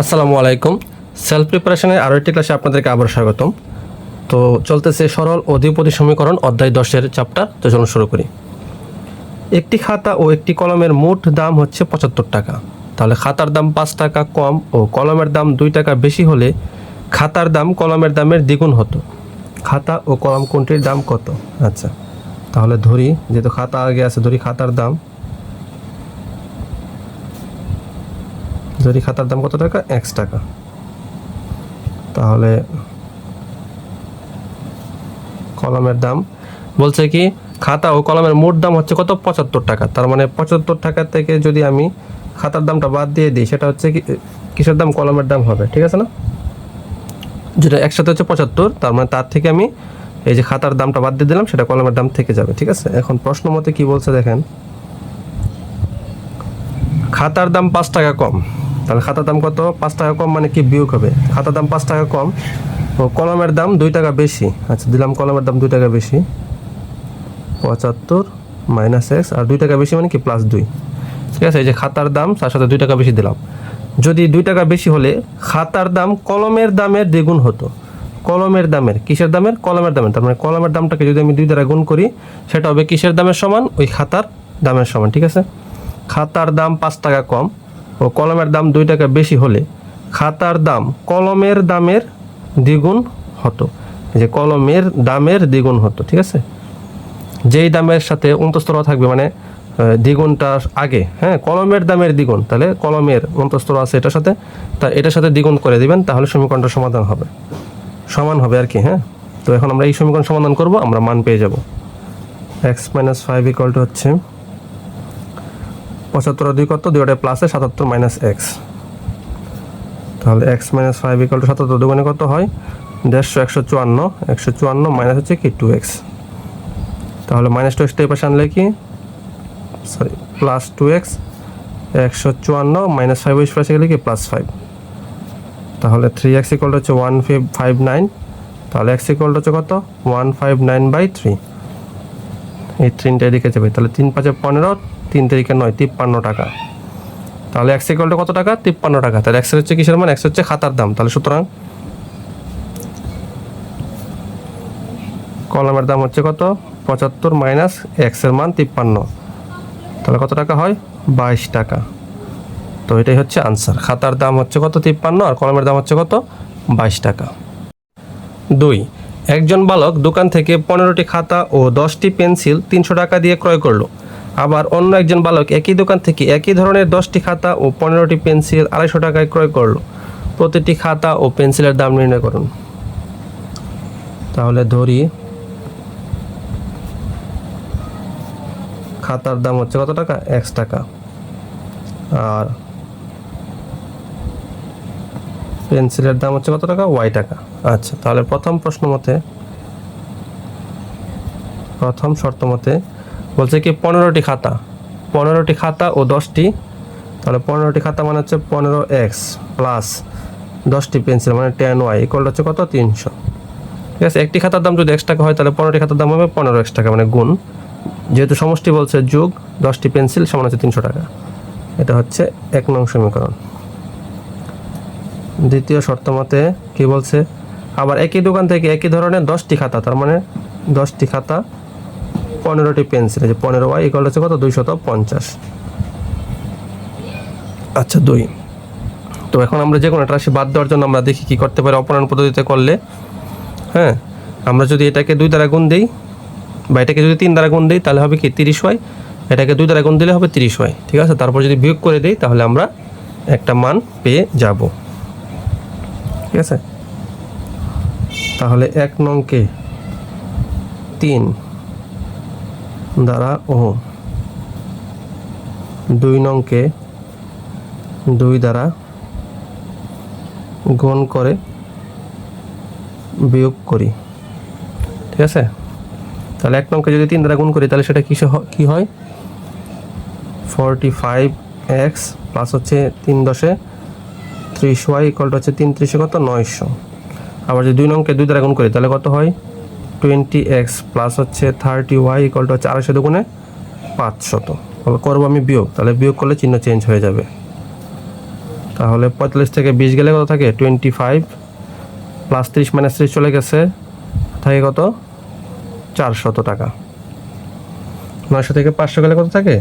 আসসালামু আলাইকুম। সেলফ প্রিপারেশনের আরও একটি ক্লাসে আপনাদেরকে আবার স্বাগতম। তো চলতেছে সরল অধিপতি সমীকরণ, অধ্যায় দশের চ্যাপ্টার তো চলুন শুরু করি। একটি খাতা ও একটি কলমের মোট দাম হচ্ছে পঁচাত্তর টাকা। তাহলে খাতার দাম পাঁচ টাকা কম ও কলমের দাম দুই টাকা বেশি হলে খাতার দাম কলমের দামের দ্বিগুণ হতো। খাতা ও কলম কোনটির দাম কত? আচ্ছা তাহলে ধরি, যেহেতু খাতা আগে আছে, ধরি খাতার দাম। ধরি খাতার দাম কত টাকা? এক্স টাকা। তাহলে কলমের দাম বলছে কি, খাতা ও কলমের মোট দাম হচ্ছে কত? পঁচাত্তর টাকা। তার মানে পঁচাত্তর টাকা থেকে যদি আমি খাতার দামটা বাদ দিয়ে দিই, সেটা হচ্ছে কি, কিসের দাম? কলমের দাম হবে। ঠিক আছে না? যেটা একসাথে হচ্ছে পঁচাত্তর, তার মানে তার থেকে আমি এই যে খাতার দামটা বাদ দিয়ে দিলাম, সেটা কলমের দাম থেকে যাবে। ঠিক আছে? এখন প্রশ্ন মতে কি বলছে দেখেন? খাতার দাম পাঁচ টাকা কম। তাহলে খাতার দাম কত? পাঁচ টাকা কম মানে কি বিয়োগ হবে? খাতার দাম পাঁচ টাকা কম। কলমের দাম দুই টাকা বেশি। আচ্ছা দিলাম কলমের দাম দুই টাকা বেশি। পঁচাত্তর মাইনাস এক্স আর দুই টাকা বেশি মানে কি? প্লাস দুই। ঠিক আছে, এই যে খাতার দাম, তার সাথে দুই টাকা বেশি দিলাম। যদি দুই টাকা বেশি হলে খাতার দাম কলমের দামের দ্বিগুণ হতো। কলমের দামের, কিসের দামের? কলমের দামের। তার মানে কলমের দামটাকে যদি আমি দুই দ্বারা গুণ করি, সেটা হবে কিসের দামের সমান? ওই খাতার দামের সমান, ঠিক আছে? খাতার দাম পাঁচ টাকা কম। ও কলমের দাম দুই টাকা বেশি হলে খাতার দাম কলমের দামের দ্বিগুণ হতো। যে কলমের দামের দ্বিগুণ হতো, ঠিক আছে? যেই দামের সাথে অন্তস্তর থাকবে মানে দ্বিগুণটা আগে হ্যাঁ কলমের দামের দ্বিগুণ, তাহলে কলমের অন্তস্তর আছে এটার সাথে, তা এটার সাথে দ্বিগুণ করে দিবেন, তাহলে সমীকরণটা সমাধান হবে। সমান হবে আর কি হ্যাঁ? তো এখন আমরা এই সমীকরণ সমাধান করব, আমরা মান পেয়ে যাব। X minus five equal to হচ্ছে পঁচাত্তর দুই কত দুইটা প্লাসে সাতাত্তর মাইনাস এক্স তাহলে x minus five equal to সাতাত্তর দুগুণে কত হয়? দেড়শো, একশো চুয়ান্ন। একশো চুয়ান্ন মাইনাস হচ্ছে কি? টু এক্স তাহলে মাইনাস টু এক্সটা এই পাশে আনলে কি? সরি প্লাস টু এক্স একশো চুয়ান্ন মাইনাস ফাইভ ওই পাশে গেলে কি? প্লাস ফাইভ তাহলে থ্রি এক্স ইকুয়াল হচ্ছে ওয়ান ফাইভ নাইন তাহলে এক্স ইকুয়াল হচ্ছে কত? One five nine by three এই তিনটা এদিকে যাবে। তাহলে তিন পাঁচে পনেরো, তিন তারিখে নয়, তিপ্পান্ন টাকা। তাহলে এক্স ইকুয়ালটা কত টাকা? তিপ্পান্ন টাকা। তাহলে একশো হচ্ছে কিসের মান? একশো হচ্ছে খাতার দাম। তাহলে সুতরাং কলমের দাম হচ্ছে কত? পঁচাত্তর মাইনাস এক্সের মান তিপ্পান্ন। তাহলে কত টাকা হয়? বাইশ টাকা। তো এটাই হচ্ছে আনসার খাতার দাম হচ্ছে কত? তিপ্পান্ন। আর কলমের দাম হচ্ছে কত? বাইশ টাকা। দুই একজন বালক দোকান থেকে পনেরোটি খাতা ও দশটি পেন্সিল তিনশো টাকা দিয়ে ক্রয় করল। আবার অন্য একজন বালক একই দোকান থেকে একই ধরনের দশটি খাতা ও পনেরোটি পেন্সিল আড়াইশো টাকায় ক্রয় করল। প্রতিটি খাতা ও পেন্সিলের দাম নির্ণয় করুন। তাহলে ধরি, খাতার দাম হচ্ছে কত টাকা? এক্স টাকা। আর পেন্সিলের দাম হচ্ছে কত টাকা? ওয়াই টাকা। আচ্ছা তাহলে প্রথম প্রশ্ন মতে, প্রথম শর্ত মতে বলছে কি পনেরোটি খাতা। পনেরোটি খাতা ও দশটি, তাহলে পনেরোটি খাতা মানে হচ্ছে পনেরো এক্স প্লাস দশটি পেন্সিল মানে টেন ওয়াই ইকুয়াল হচ্ছে কত? তিনশো। ঠিক আছে, একটি খাতার দাম যদি এক্স টাকা হয়, তাহলে পনেরোটি খাতার দাম হবে পনেরো এক্স টাকা মানে গুণ। যেহেতু সমষ্টি বলছে যোগ, দশটি পেন্সিল সমান হচ্ছে তিনশো টাকা। এটা হচ্ছে এক নং সমীকরণ। দ্বিতীয় শর্ত মতে কী বলছে? আবার একই দোকান থেকে একই ধরনের দশটি খাতা তার মানে দশটি খাতা পনেরোটি পেন্সিল আছে পনেরো ওয়াই ইকুয়াল হচ্ছে কত? দুইশত পঞ্চাশ। আচ্ছা দুই। তো এখন আমরা যে কোনো একটা রাশি বাদ দেওয়ার জন্য আমরা দেখি কি করতে পারি অপরায়ণ পদ্ধতিতে করলে। হ্যাঁ আমরা যদি এটাকে দুই দ্বারা গুণ দিই বা এটাকে যদি তিন দ্বারা গুণ দিই তাহলে হবে কি? তিরিশ হয় এটাকে দুই দ্বারা গুণ দিলে হবে তিরিশ হয় ঠিক আছে? তারপর যদি বিয়োগ করে দিই তাহলে আমরা একটা মান পেয়ে যাব। ঠিক আছে? তাহলে এক নংকে তিন দ্বারা ও। দুই নংকে দুই দ্বারা গুণ করে বিয়োগ করি। ঠিক আছে? তাহলে এক নংকে যদি তিন দ্বারা গুণ করি, তাহলে সেটা কিসে কি হয়? ফর্টি ফাইভ এক্স প্লাস হচ্ছে তিন দশে ত্রিশ ওয়াই ইকলটা হচ্ছে তিন ত্রিশে কত? নয়শো। আবার যদি দুই নংকে দুই দ্বারা গুণ করি, তাহলে কত হয়? টোয়েন্টি এক্স প্লাস হচ্ছে থার্টি ওয়াই ইকলটা হচ্ছে আড়াইশো দুগুণে পাঁচশত করব আমি বিয়োগ, তাহলে বিয়োগ করলে চিহ্ন চেঞ্জ হয়ে যাবে। তাহলে পঁয়তাল্লিশ থেকে বিশ গেলে কত থাকে? টোয়েন্টি ফাইভ প্লাস ত্রিশ মাইনাস ত্রিশ চলে গেছে, থাকে কত? চারশত টাকা। নয়শো থেকে পাঁচশো গেলে কত থাকে?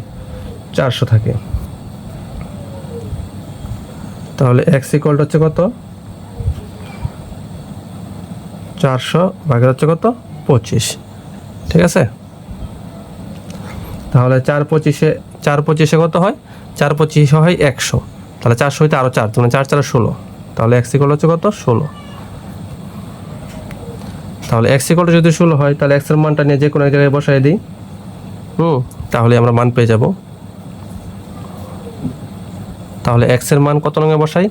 চারশো থাকে। তাহলে এক্স ইকুয়াল হচ্ছে কত? চারশো ভাগের হচ্ছে কত? পঁচিশ। ঠিক আছে? তাহলে চার পঁচিশে চার পঁচিশে কত হয়? চার পঁচিশে হয় একশো। তাহলে চারশো হইতে আরও চার মানে চার চার, ষোলো। তাহলে এক্স ইকুয়াল হচ্ছে কত? ষোলো। তাহলে এক্স ইকুয়াল যদি ষোলো হয়, তাহলে এক্সের মানটা নিয়ে যে কোনো এক জায়গায় বসাই দিই। হুম, তাহলে আমরা মান পেয়ে যাব। তাহলে এক্সের মান কত রঙে বসাই?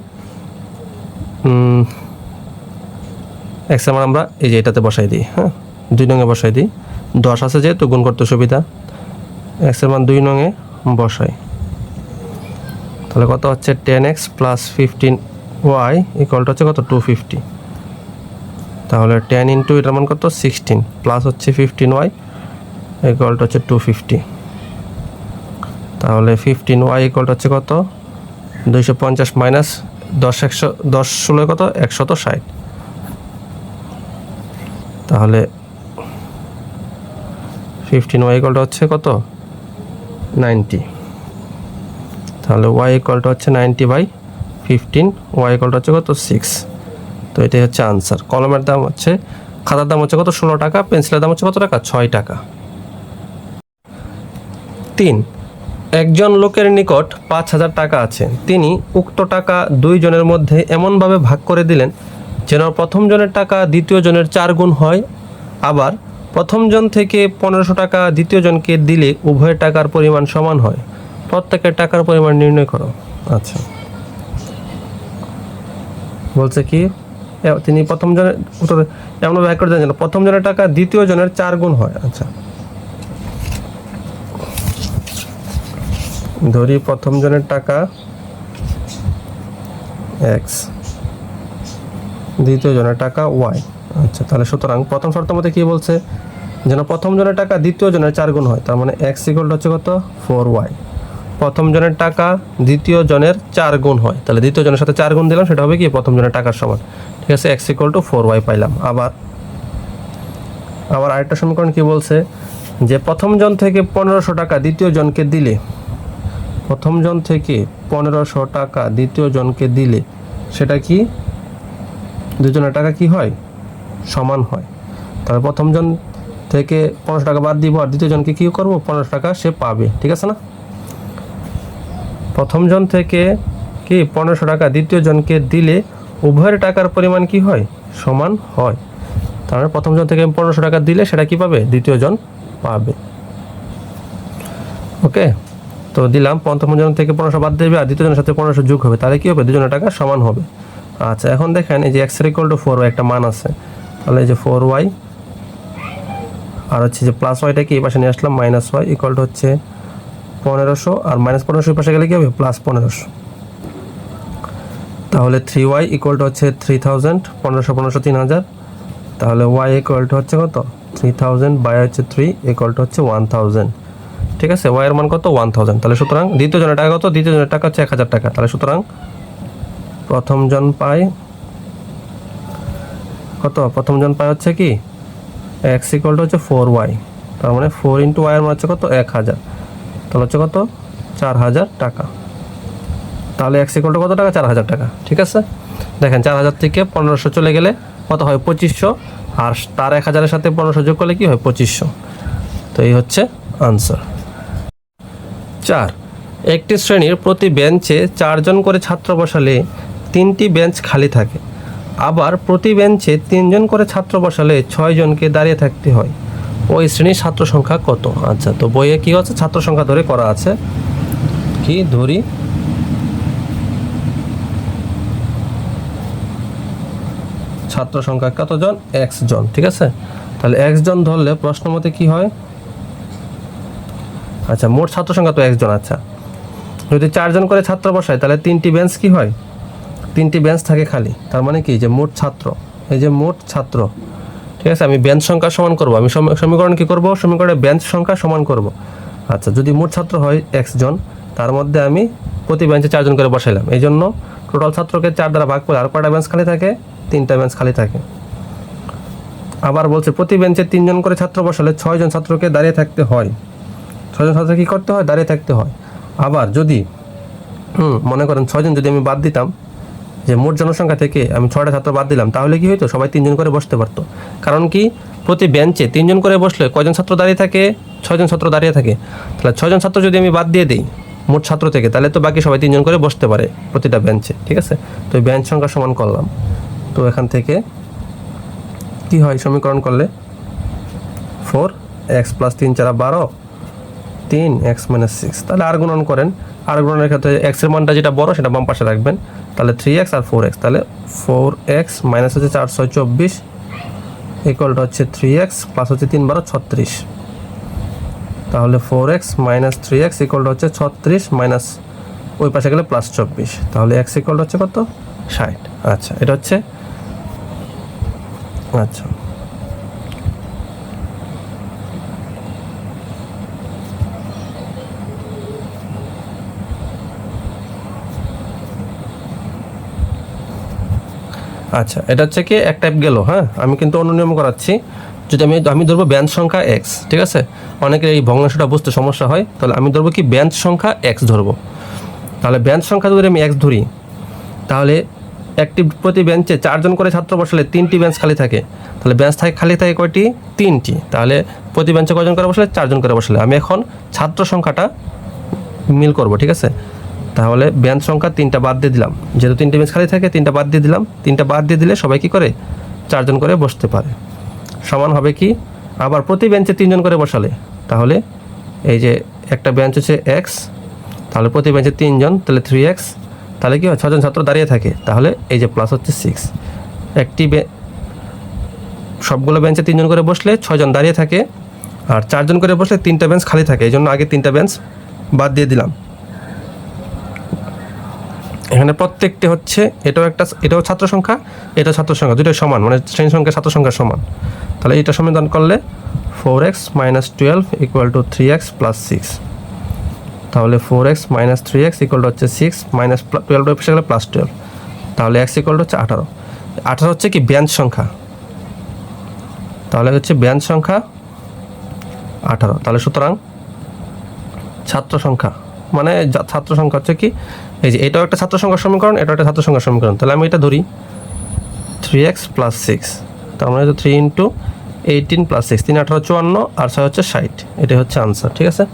এক্সের মান আমরা এই যে এটাতে বসাই দিই হ্যাঁ? দুই নঙে বসাই দিই। দশ আছে যেহেতু, গুণ করতে সুবিধা। এক্সের মান দুই নঙে বসাই। তাহলে কত হচ্ছে? Ten x plus fifteen y ইকুয়ালটা হচ্ছে কত? টু ফিফটি তাহলে টেন ইন্টু এটার মান কত? সিক্সটিন প্লাস হচ্ছে ফিফটিন ওয়াই ইকুয়ালটা হচ্ছে টু ফিফটি তাহলে ফিফটিন ওয়াই ইকুয়ালটা হচ্ছে কত? দুইশো পঞ্চাশ মাইনাস দশ একশো, দশ ষোলো কত? একশত ষাট। তাহলে ফিফটিন ওয়াই ইকুয়ালটা হচ্ছে কত? নাইনটি। তাহলে ওয়াই ইকুয়ালটা হচ্ছে নাইনটি বাই ফিফটিন ওয়াই ইকুয়ালটা হচ্ছে কত? সিক্স তো এটাই হচ্ছে আনসার কলমের দাম হচ্ছে, খাতার দাম হচ্ছে কত? ষোলো টাকা, পেন্সিলের দাম হচ্ছে কত টাকা? ছয় টাকা। তিন একজন লোকের নিকট পাঁচ হাজার টাকা আছে। তিনি উক্ত টাকা দুই জনের মধ্যে এমনভাবে ভাগ করে দিলেন যেন প্রথম জনের টাকা দ্বিতীয় জনের চার গুণ হয়, আবার প্রথম জন থেকে পনেরোশো টাকা দ্বিতীয় জনকে দিলে উভয়ের টাকার পরিমাণ সমান হয়। প্রত্যেকের টাকার পরিমাণ নির্ণয় করো। আচ্ছা। বলছে কি তিনি প্রথম জনের এমনভাবে ভাগ করে দেন যেন প্রথম জনের টাকা দ্বিতীয় জনের চার গুণ হয়। আচ্ছা। ধরি প্রথম জনের টাকা এক্স দ্বিতীয় জনের টাকা ওয়াই আচ্ছা তাহলে সুতরাং প্রথম শর্ত মতে কি বলছে? যেন প্রথম জনের টাকা দ্বিতীয় জনের চার গুণ হয়, তার মানে এক্স ইকুয়াল হচ্ছে কত? ফোর ওয়াই প্রথম জনের টাকা দ্বিতীয় জনের চার গুণ হয়, তাহলে দ্বিতীয় জনের সাথে চার গুণ দিলাম, সেটা হবে কি? প্রথম জনের টাকার সমান। ঠিক আছে x equal to four y পাইলাম। আবার আবার আরেকটা সমীকরণ কি বলছে? যে প্রথম জন থেকে পনেরোশো টাকা দ্বিতীয় জনকে দিলে প্রথম জন থেকে পনেরোশো টাকা দ্বিতীয় জনকে দিলে সেটা কি? দুজনের টাকা কি হয়? সমান হয়। তাহলে প্রথম জন থেকে পনেরোশো টাকা বাদ দিব আর দ্বিতীয় জনকে কী করব? পনেরোশো টাকা সে পাবে, ঠিক আছে না? প্রথম জন থেকে কি পনেরোশো টাকা দ্বিতীয় জনকে দিলে উভয়ের টাকার পরিমাণ কি হয়? সমান হয়। মানে প্রথম জন থেকে পনেরোশো টাকা দিলে সেটা কি পাবে? দ্বিতীয় জন পাবে। ওকে? তো দিলাম প্রথম জন থেকে পনেরোশো বাদ দেবে আর দ্বিতীয় জনের সাথে পনেরোশো যোগ হবে। তাহলে কি হবে? দুজনের টাকা সমান হবে। আচ্ছা এখন দেখেন এই যে x equal to four y একটা মান আছে। তাহলে এই যে ফোর ওয়াই আর হচ্ছে যে প্লাস ওয়াইটা কি? এই পাশে নিয়ে আসলাম মাইনাস ওয়াই ইকুয়াল টু হচ্ছে পনেরোশো আর মাইনাস পনেরোশো পাশে গেলে কি হবে? প্লাস পনেরোশো। তাহলে থ্রি ওয়াই ইকুয়াল টু হচ্ছে থ্রি থাউজেন্ড পনেরোশো পনেরোশো, তিন হাজার। তাহলে ওয়াই ইকুয়াল টু হচ্ছে কত? থ্রি থাউজেন্ড বাই হচ্ছে থ্রি ইকুয়াল টু হচ্ছে ওয়ান থাউজেন্ড ঠিক আছে? ওয়াই এর মান কত? ওয়ান থাউজেন্ড তাহলে সুতরাং দ্বিতীয় জনের টাকা কত? দ্বিতীয় জনের টাকা হচ্ছে এক হাজার টাকা। তাহলে সুতরাং প্রথম জন পায় কত? প্রথম জন পায় হচ্ছে কি? এক্স ইকুয়াল হচ্ছে ফোর ওয়াই তার মানে ফোর ইন্টু ওয়াই এর মান হচ্ছে কত? এক হাজার। তাহলে হচ্ছে কত? চার হাজার টাকা। তাহলে এক্স ইকুয়াল কত টাকা? চার হাজার টাকা। ঠিক আছে? দেখেন, চার হাজার থেকে পনেরোশো চলে গেলে কত হয়? পঁচিশশো। আর তার এক হাজারের সাথে পনেরোশো যোগ করলে কি হয়? পঁচিশশো। তো এই হচ্ছে আনসার চার। একটি শ্রেণির প্রতি বেঞ্চে চারজন করে ছাত্র বসালে তিনটি বেঞ্চ খালি থাকে। আবার প্রতি বেঞ্চে তিনজন করে ছাত্র বসালে ছয়জনকে দাঁড়িয়ে থাকতে হয়। ওই শ্রেণির ছাত্র সংখ্যা কত? আচ্ছা তো বইয়ে কি আছে? ছাত্র সংখ্যা ধরে করা আছে। কি? ধরি। ছাত্র সংখ্যা কতজন? এক্স জন ঠিক আছে? তাহলে এক্স জন ধরলে প্রশ্ন মতে কি হয়? আচ্ছা মোট ছাত্র সংখ্যা তো একজন আচ্ছা। যদি চারজন করে ছাত্র বসায়, তাহলে তিনটি বেঞ্চ কি হয়? তিনটি বেঞ্চ থাকে খালি। তার মানে কি? যে মোট ছাত্র। এই যে মোট ছাত্র। ঠিক আছে? আমি বেঞ্চ সংখ্যা সমান করব। আমি সম- সমীকরণ কি করব? সমীকরণে বেঞ্চ সংখ্যা সমান করব। আচ্ছা যদি মোট ছাত্র হয় এক্স জন তার মধ্যে আমি প্রতি বেঞ্চে চারজন করে বসাইলাম। এই জন্য টোটাল ছাত্রকে চার দ্বারা ভাগ করে আর কয়টা বেঞ্চ খালি থাকে? তিনটা বেঞ্চ খালি থাকে। আবার বলছে, প্রতি বেঞ্চে তিনজন করে ছাত্র বসালে ছয়জন ছাত্রকে দাঁড়িয়ে থাকতে হয়। ছয়জন ছাত্র কী করতে হয়, দাঁড়িয়ে থাকতে হয়। আবার যদি, হুম, মনে করেন ছয়জন যদি আমি বাদ দিতাম, যে মোট জনসংখ্যা থেকে আমি ছয়টা ছাত্র বাদ দিলাম, তাহলে কি হতো সবাই তিনজন করে বসতে পারতো। কারণ কি? প্রতি বেঞ্চে তিনজন করে বসলে কয়জন ছাত্র দাঁড়িয়ে থাকে? ছয়জন ছাত্র দাঁড়িয়ে থাকে। তাহলে ছয়জন ছাত্র যদি আমি বাদ দিয়ে দিই মোট ছাত্র থেকে, তাহলে তো বাকি সবাই তিনজন করে বসতে পারে প্রতিটা বেঞ্চে, ঠিক আছে? তো বেঞ্চ সংখ্যা সমান করলাম। তো এখান থেকে কি হয়? সমীকরণ করলে? ফোর এক্স প্লাস তিন চারা বারো তিন এক্স মাইনাস সিক্স তাহলে আর গুণন করেন। আর গুণনের ক্ষেত্রে এক্সের মানটা যেটা বড়, সেটা বাম পাশে রাখবেন। তাহলে থ্রি এক্স আর ফোর এক্স তাহলে ফোর এক্স মাইনাস হচ্ছে চার, ছয়, চব্বিশ ইকুয়ালটা হচ্ছে থ্রি এক্স প্লাস হচ্ছে তিন, বারো, ছত্রিশ। তাহলে four x minus three x ইকুয়ালটা হচ্ছে ছত্রিশ মাইনাস ওই পাশে গেলে প্লাস চব্বিশ। তাহলে এক্স ইকুয়ালটা হচ্ছে কত? ষাট। আচ্ছা এটা হচ্ছে আচ্ছা। আচ্ছা এটা হচ্ছে কি এক টাইপ গেল হ্যাঁ? আমি কিন্তু অন্য নিয়ম করাচ্ছি। যদি আমি আমি ধরবো ব্যাঞ্চ সংখ্যা এক্স ঠিক আছে? অনেকের এই ভগ্নাংশটা বুঝতে সমস্যা হয়, তাহলে আমি ধরবো কি ব্যাঞ্চ সংখ্যা এক্স ধরবো। তাহলে ব্যাঞ্চ সংখ্যা যদি আমি এক্স ধরি, তাহলে একটি প্রতি বেঞ্চে চারজন করে ছাত্র বসালে তিনটি বেঞ্চ খালি থাকে। তাহলে বেঞ্চ থাকে খালি থাকে কয়টি? তিনটি। তাহলে প্রতি বেঞ্চে কয়জন করে বসলে? চারজন করে বসলে। আমি এখন ছাত্র সংখ্যাটা মিল করব, ঠিক আছে? তাহলে বেঞ্চ সংখ্যা তিনটা বাদ দিয়ে দিলাম। যেহেতু তিনটে বেঞ্চ খালি থাকে, তিনটা বাদ দিয়ে দিলাম। তিনটা বাদ দিয়ে দিলে সবাই কি করে? চারজন করে বসতে পারে। সমান হবে কি? আবার প্রতি বেঞ্চে তিনজন করে বসালে। তাহলে এই যে একটা বেঞ্চ হচ্ছে এক্স তাহলে প্রতি বেঞ্চে তিনজন, তাহলে থ্রি এক্স তাহলে কি হয়? ছজন ছাত্র দাঁড়িয়ে থাকে। তাহলে এই যে প্লাস হচ্ছে সিক্স একটি সবগুলো বেঞ্চে তিনজন করে বসলে ছয়জন দাঁড়িয়ে থাকে। আর চারজন করে বসলে তিনটা বেঞ্চ খালি থাকে। এই জন্য আগে তিনটা বেঞ্চ বাদ দিয়ে দিলাম। এখানে প্রত্যেকটি হচ্ছে, এটাও একটা, এটাও ছাত্র সংখ্যা এটাও ছাত্র সংখ্যা, দুটোই সমান মানে শ্রেণি সংখ্যা, ছাত্র সংখ্যা সমান। তাহলে এটা সমাধান করলে four x minus twelve equal to three x plus six তাহলে four x minus three x equal to হচ্ছে সিক্স মাইনাস টুয়েলভ এসে গেলে প্লাস টুয়েলভ তাহলে এক্স ইকুয়াল টু হচ্ছে আঠারো। আঠারো হচ্ছে কি ব্যাঞ্চ সংখ্যা? তাহলে হচ্ছে ব্যাঞ্চ সংখ্যা আঠারো। তাহলে সুতরাং ছাত্র সংখ্যা মানে ছাত্র সংখ্যা হচ্ছে কি? এই যে এটাও একটা ছাত্র সংখ্যার সমীকরণ, এটাও একটা ছাত্র সংখ্যার সমীকরণ। তাহলে আমি এটা ধরি। থ্রি এক্স প্লাস সিক্স তার মানে হচ্ছে three into eighteen plus six তিন আঠারো চুয়ান্ন, আর ছয় হচ্ছে ষাট। এটাই হচ্ছে আনসার ঠিক আছে?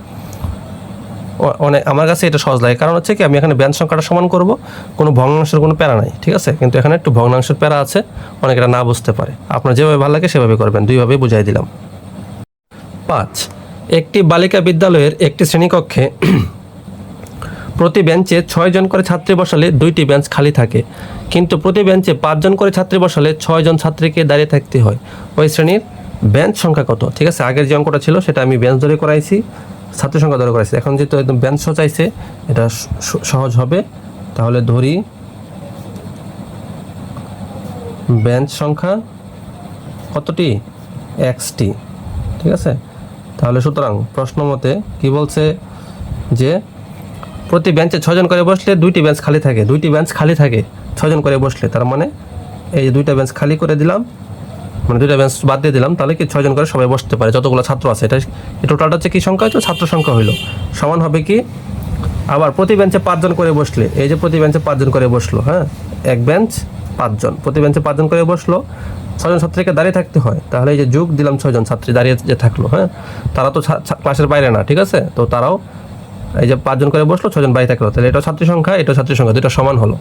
অনেক আমার কাছে এটা সহজ লাগে। কারণ হচ্ছে কি, আমি এখানে ব্যাঞ্চ সংখ্যাটা সমান করব, কোনো ভগ্নাংশের কোনো প্যারা নাই, ঠিক আছে? কিন্তু এখানে একটু ভগ্নাংশের প্যারা আছে অনেকে এটা না বুঝতে পারে। আপনার যেভাবে ভালো লাগে, সেভাবে করবেন। দুইভাবে বুঝাই দিলাম। পাঁচ, একটি বালিকা বিদ্যালয়ের একটি শ্রেণীকক্ষে প্রতি বেঞ্চে ছয়জন করে ছাত্রী বসালে দুইটি বেঞ্চ খালি থাকে। কিন্তু প্রতি বেঞ্চে পাঁচজন করে ছাত্রী বসালে ছয়জন ছাত্রীকে দাঁড়িয়ে থাকতে হয়। ওই শ্রেণির বেঞ্চ সংখ্যা কত? ঠিক আছে, আগের যে অঙ্কটা ছিল সেটা আমি বেঞ্চ ধরে করাইছি, ছাত্র সংখ্যা ধরে করাইছি। এখন যেহেতু একদম বেঞ্চ সচাইছে, এটা সহজ হবে। তাহলে ধরি, বেঞ্চ সংখ্যা কতটি? এক্সটি ঠিক আছে? তাহলে সুতরাং প্রশ্ন মতে কি বলছে যে প্রতি বেঞ্চে ছজন করে বসলে দুইটি বেঞ্চ খালি থাকে। দুইটি বেঞ্চ খালি থাকে ছজন করে বসলে। তার মানে এই যে দুইটা বেঞ্চ খালি করে দিলাম মানে দুইটা বেঞ্চ বাদ দিয়ে দিলাম, তাহলে কি ছয়জন করে সবাই বসতে পারে? যতগুলো ছাত্র আছে, এটা টোটালটা হচ্ছে কী সংখ্যা হচ্ছে ছাত্র সংখ্যা হইল। সমান হবে কি? আবার প্রতি বেঞ্চে পাঁচজন করে বসলে, এই যে প্রতি বেঞ্চে পাঁচজন করে বসল হ্যাঁ? এক বেঞ্চ পাঁচজন। প্রতি বেঞ্চে পাঁচজন করে বসল ছজন ছাত্রীকে দাঁড়িয়ে থাকতে হয়। তাহলে এই যে যোগ দিলাম ছয়জন ছাত্রী দাঁড়িয়ে যে থাকল হ্যাঁ? তারা তো ক্লাসের বাইরে না, ঠিক আছে? তো তারাও এই যে পাঁচজন করে বসল ছজন বাইরে থাকল। তাহলে এটা ছাত্রী সংখ্যা এটাও ছাত্রী সংখ্যা দুটো সমান হলো।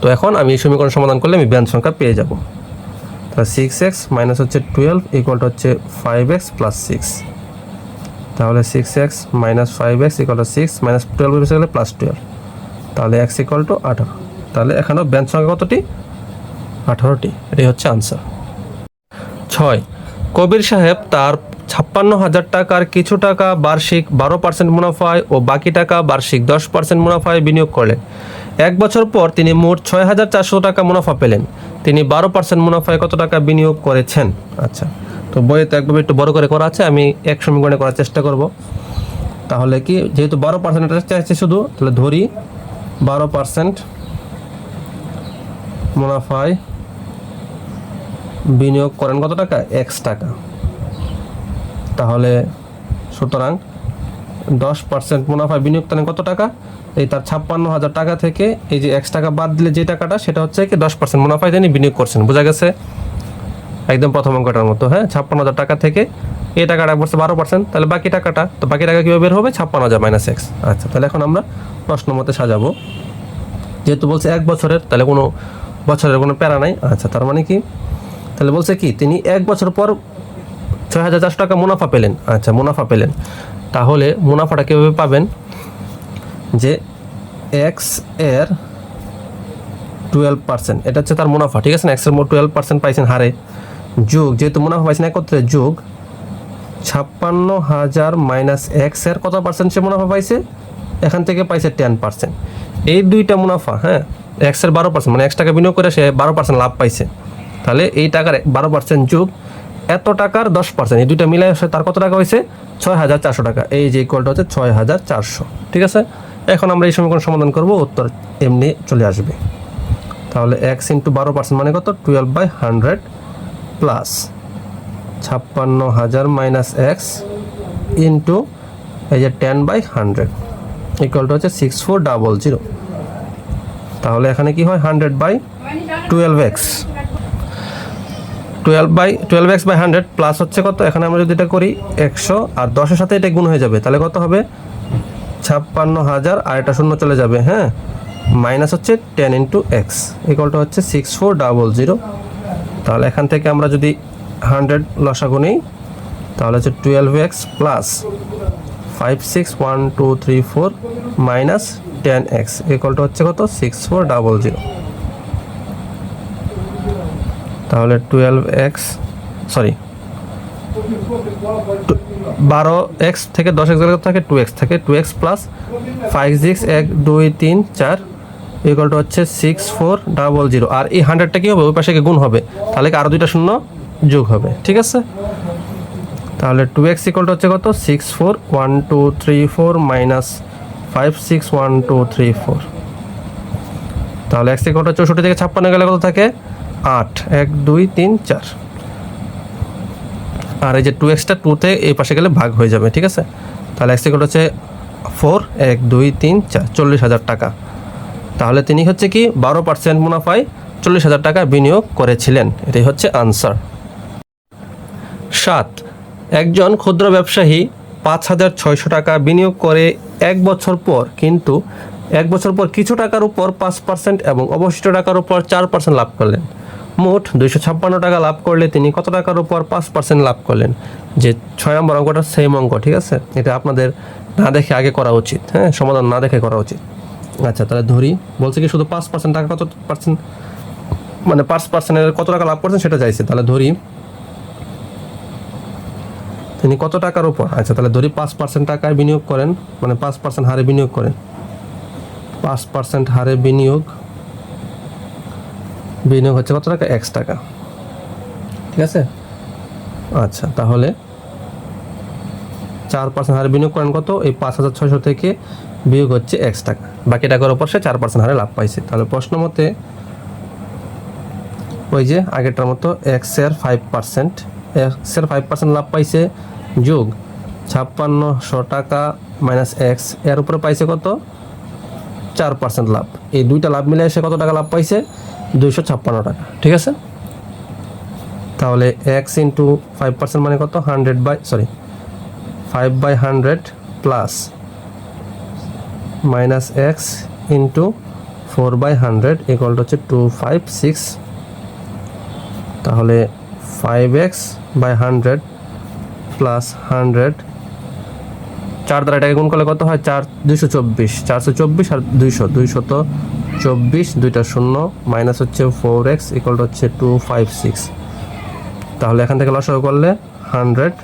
তো এখন আমি এই সমীকরণ সমাধান করলে আমি ব্যাঞ্চ সংখ্যা পেয়ে যাব। তাহলে সিক্স এক্স মাইনাস হচ্ছে টুয়েলভ ইকুয়ালটা হচ্ছে ফাইভ এক্স প্লাস সিক্স তাহলে six x minus five x equal to six minus twelve গেলে প্লাস টুয়েলভ তাহলে এক্স ইকুয়াল টু আঠারো। তাহলে এখানেও ব্যাঞ্চ সংখ্যা কতটি? আঠারোটি। এটাই হচ্ছে আনসার ছয়। কবির সাহেব তার ছাপ্পান্ন হাজার টাকার কিছু টাকা বার্ষিক বারো পার্সেন্ট মুনাফায় ও বাকি টাকা বার্ষিক দশ পার্সেন্ট মুনাফায় বিনিয়োগ করলেন। এক বছর পর তিনি মোট ছয় হাজার চারশো টাকা মুনাফা পেলেন। তিনি বারো পার্সেন্ট মুনাফায় কত টাকা বিনিয়োগ করেছেন? আচ্ছা তো বইয়ে তো একভাবে একটু বড় করে করা আছে, আমি এক সমীকরণে করার চেষ্টা করব। তাহলে কি, যেহেতু বারো পার্সেন্ট চাইছে শুধু, তাহলে ধরি বারো পার্সেন্ট মুনাফায় বিনিয়োগ করেন কত টাকা? এক্স টাকা। তাহলে সুতরাং দশ পার্সেন্ট মুনাফা বিনিয়োগ তাহলে কত টাকা? এই তার ছাপ্পান্ন হাজার টাকা থেকে এই যে এক্স টাকা বাদ দিলে যে টাকাটা, সেটা হচ্ছে কি দশ পার্সেন্ট মুনাফায় তিনি বিনিয়োগ করছেন। বোঝা গেছে? একদম প্রথম অঙ্কটার মতো হ্যাঁ? ছাপ্পান্ন হাজার টাকা থেকে এই টাকাটা বলছে বারো পার্সেন্ট তাহলে বাকি টাকাটা, তো বাকি টাকা কীভাবে বের হবে? ছাপ্পান্ন হাজার মাইনাস এক্স আচ্ছা তাহলে এখন আমরা প্রশ্ন মতে সাজাবো। যেহেতু বলছে এক বছরের, তাহলে কোনো বছরের কোনো প্যারা নাই। আচ্ছা তার মানে কি? তাহলে বলছে কি, তিনি এক বছর পর ছয় হাজার চারশো টাকা মুনাফা পেলেন। আচ্ছা মুনাফা পেলেন। তাহলে মুনাফাটা কীভাবে পাবেন? যে এক্সের টুয়েলভ পার্সেন্ট এটা হচ্ছে তার মুনাফা, ঠিক আছে না? এক্সের মোট টুয়েলভ পার্সেন্ট পাইছেন হারে। যোগ, যেহেতু মুনাফা পাইছেন একত্রে, যোগ ছাপ্পান্ন হাজার মাইনাস এক্সের কত পার্সেন্ট সে মুনাফা পাইছে? এখান থেকে পাইছে টেন পার্সেন্ট এই দুইটা মুনাফা হ্যাঁ এক্সের বারো পার্সেন্ট মানে এক্স টাকা বিনিয়োগ করে সে বারো পার্সেন্ট লাভ পাইছে। তাহলে এই টাকার বারো পার্সেন্ট যোগ এত টাকার দশ পার্সেন্ট এই দুইটা মিলাই তার কত টাকা হয়েছে? ছয় হাজার চারশো টাকা। এই যে ইকুয়ালটা হচ্ছে ছয় হাজার চারশো, ঠিক আছে? এখন আমরা এই সমীকরণ সমাধান করব, উত্তর এমনি চলে আসবে। তাহলে এক্স ইন্টু বারো পার্সেন্ট মানে কত? টুয়েলভ বাই হান্ড্রেড প্লাস ছাপ্পান্ন হাজার মাইনাস এক্স ইন্টু এই যে টেন বাই হান্ড্রেড ইকুয়ালটা হচ্ছে সিক্স ফোর ডাবল জিরো তাহলে এখানে কি হয়? Hundred by twelve x twelve by twelve x by hundred plus হচ্ছে কত? এখানে আমরা যদি এটা করি একশো আর দশের সাথে এটা গুণ হয়ে যাবে, তাহলে কত হবে? ছাপ্পান্ন হাজার আর এটা শূন্য চলে যাবে হ্যাঁ? মাইনাস হচ্ছে টেন ইন্টু এক্স ইকুয়ালটা হচ্ছে সিক্স ফোর ডাবল জিরো তাহলে এখান থেকে আমরা যদি হান্ড্রেড লসাগু নিই, তাহলে হচ্ছে twelve x plus five six one two three four minus ten x ইকুয়ালটা হচ্ছে কত? সিক্স ফোর ডাবল জিরো তাহলে টুয়েলভ এক্স সরি বারো এক্স থেকে দশ এক্স থাকে টু এক্স থাকে two x plus five six এক দুই তিন চার ইকুয়ালটা হচ্ছে সিক্স ফোর ডাবল জিরো আর এই হান্ড্রেডটা কী হবে? ওই পাশে গুণ হবে? তাহলে আরও দুইটা শূন্য যোগ হবে, ঠিক আছে? তাহলে টু এক্স ইকুয়ালটা হচ্ছে কত? Six four one two three four minus five six one two three four তাহলে এক্স ইকুয়ালটা চৌষট্টি থেকে ছাপ্পান্ন গেলে কত থাকে? আট, এক, দুই, তিন, চার। আর এই যে টু এক্সটা টুতে এই পাশে গেলে ভাগ হয়ে যাবে, ঠিক আছে? তাহলে এক্স ইকুয়াল হচ্ছে ফোর এক, দুই, তিন, চার, চল্লিশ হাজার টাকা। তাহলে তিনি হচ্ছে কি, বারো পার্সেন্ট মুনাফায় চল্লিশ হাজার টাকা বিনিয়োগ করেছিলেন। এটাই হচ্ছে আনসার সাত, একজন ক্ষুদ্র ব্যবসায়ী পাঁচ হাজার ছয়শো টাকা বিনিয়োগ করে এক বছর পর, কিন্তু এক বছর পর কিছু টাকার উপর পাঁচ পার্সেন্ট এবং অবশিষ্ট টাকার উপর চার পার্সেন্ট লাভ করলেন। মোট দুইশো ছাপ্পান্ন টাকা লাভ করলে তিনি কত টাকার উপর পাঁচ পার্সেন্ট লাভ করলেন? যে ছয় নম্বর অঙ্কটা সেম অঙ্ক, ঠিক আছে? এটা আপনাদের না দেখে আগে করা উচিত হ্যাঁ? সমাধান না দেখে করা উচিত। আচ্ছা তাহলে ধরি, বলছে কি শুধু পাঁচ পার্সেন্ট টাকা কত পার্সেন্ট মানে পাঁচ পার্সেন্টের কত টাকা লাভ করছেন সেটা চাইছে। তাহলে ধরি, তিনি কত টাকার উপর? আচ্ছা তাহলে ধরি পাঁচ পার্সেন্ট টাকায় বিনিয়োগ করেন মানে পাঁচ পার্সেন্ট হারে বিনিয়োগ করেন। পাঁচ পার্সেন্ট হারে বিনিয়োগ বিনিয়োগ হচ্ছে কত টাকা? এক্স টাকা। ঠিক আছে? আচ্ছা তাহলে চার পার্সেন্ট হারে বিনিয়োগ করেন কত? এই পাঁচ হাজার ছয়শো থেকে বিয়োগ হচ্ছে এক্স টাকা। বাকি টাকার উপর সে চার পার্সেন্ট হারে লাভ পাইছে। তাহলে প্রশ্ন মতে ওই যে আগেরটার মতো এক্সের ফাইভ পার্সেন্ট এক্সের ফাইভ পার্সেন্ট লাভ পাইছে যোগ ছাপ্পান্নশো টাকা মাইনাস এক্সের উপরে পাইছে কত? চার পার্সেন্ট লাভ। এই দুইটা লাভ মিলে এসে কত টাকা লাভ পাইছে? দুইশো ছাপ্পান্ন টাকা। ঠিক আছে? তাহলে এক্স ইন্টু ফাইভ পার্সেন্ট মানে কত? Hundred by sorry five by hundred plus minus x into four by hundred ইকুয়ালটা হচ্ছে টু ফাইভ সিক্স তাহলে five x by hundred plus hundred চার দ্বারা এটাকে গুণ করলে কত হয়? চার, দুইশো চব্বিশ। চারশো চব্বিশ আর দুইশো দুইশো তো চব্বিশ, দুইটা শূন্য, মাইনাস হচ্ছে ফোর এক্স ইকুয়াল হচ্ছে টু ফাইভ সিক্স তাহলে এখান থেকে লসাগু করলে hundred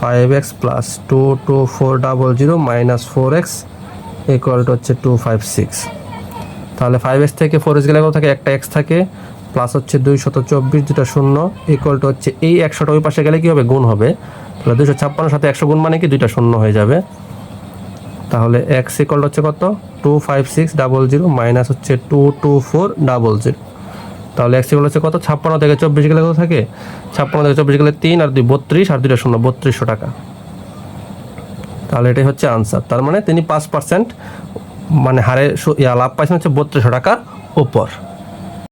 five x plus two two four double zero minus four x equal হচ্ছে টু ফাইভ সিক্স তাহলে ফাইভ এক্স থেকে ফোর এক্স গেলে কত থাকে? একটা এক্স থাকে প্লাস হচ্ছে দুই শত চব্বিশ দুটা শূন্য ইকুয়াল টু হচ্ছে এই একশোটা ওই পাশে গেলে কী হবে? গুণ হবে। তাহলে দুশো ছাপ্পান্ন সাথে একশো গুণ মানে কি? দুইটা শূন্য হয়ে যাবে। তাহলে এক্স ইকল হচ্ছে কত? Two five six double zero minus হচ্ছে two two four double zero তাহলে এক্স ইকল হচ্ছে কত? ছাপ্পান্ন থেকে চব্বিশ গেলে কত থাকে? ছাপ্পান্ন থেকে চব্বিশ গেলে তিন আর দুই বত্রিশ, আর দুইটা শূন্য বত্রিশশো টাকা। তাহলে এটাই হচ্ছে আনসার তার মানে তিনি পাঁচ পার্সেন্ট মানে হারে লাভ পাইছেন হচ্ছে বত্রিশশো টাকার উপর।